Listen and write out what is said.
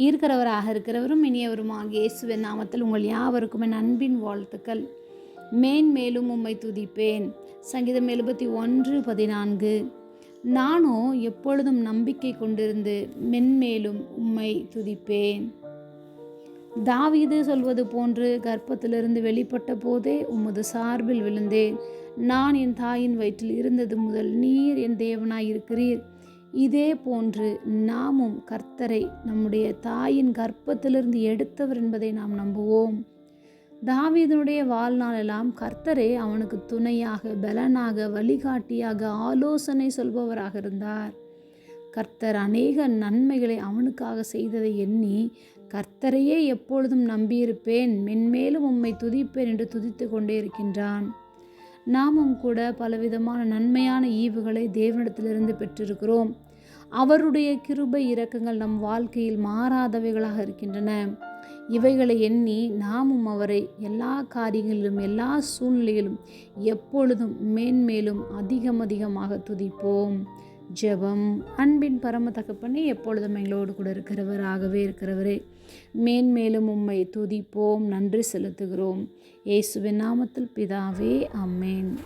இருக்கிறவராக இருக்கிறவரும் இனியவருமாக. இயேசுவின் நாமத்தில் உங்கள் யாவருக்குமே நண்பின் அன்பின் வாழ்த்துக்கள். மேன்மேலும் உம்மை துதிப்பேன். சங்கீதம் எழுபத்தி ஒன்று பதினான்கு. நானோ எப்பொழுதும் நம்பிக்கை கொண்டிருந்து மென்மேலும் உம்மை துதிப்பேன். தாவீது சொல்வது போன்று கர்ப்பத்திலிருந்து வெளிப்பட்ட போதே உமது சார்பில் விழுந்தேன். நான் என் தாயின் வயிற்றில் இருந்தது முதல் நீர் என் தேவனாய் இருக்கிறீர் இதே போன்று நாமும் கர்த்தரை நம்முடைய தாயின் கர்ப்பத்திலிருந்து எடுத்தவர் என்பதை நாம் நம்புவோம். தாவீதனுடைய வாழ்நாளெல்லாம் கர்த்தரே அவனுக்கு துணையாக பலனாக வழிகாட்டியாக ஆலோசனை சொல்பவராக இருந்தார். கர்த்தர் அநேக நன்மைகளை அவனுக்காக செய்ததை எண்ணி கர்த்தரையே எப்பொழுதும் நம்பியிருப்பேன் மென்மேலும் உம்மை துதிப்பேன் என்று துதித்து கொண்டே இருக்கின்றான். நாமும் கூட பலவிதமான நன்மையான ஈவுகளை தேவனிடத்திலிருந்து பெற்றிருக்கிறோம். அவருடைய கிருபை இரக்கங்கள் நம் வாழ்க்கையில் மாறாதவைகளாக இருக்கின்றன. இவைகளை எண்ணி நாமும் அவரை எல்லா காரியங்களிலும் எல்லா சூழ்நிலையிலும் எப்பொழுதும் மேன்மேலும் அதிகம் அதிகமாக துதிப்போம். ஜெபம் அன்பின் பரம தகப்பனே எப்பொழுதும் எங்களோடு கூட இருக்கிறவராகவே இருக்கிறவரே. மேன்மேலும் உம்மை துதிப்போம் நன்றி செலுத்துகிறோம். இயேசுவின் நாமத்தில் பிதாவே அம்மேன்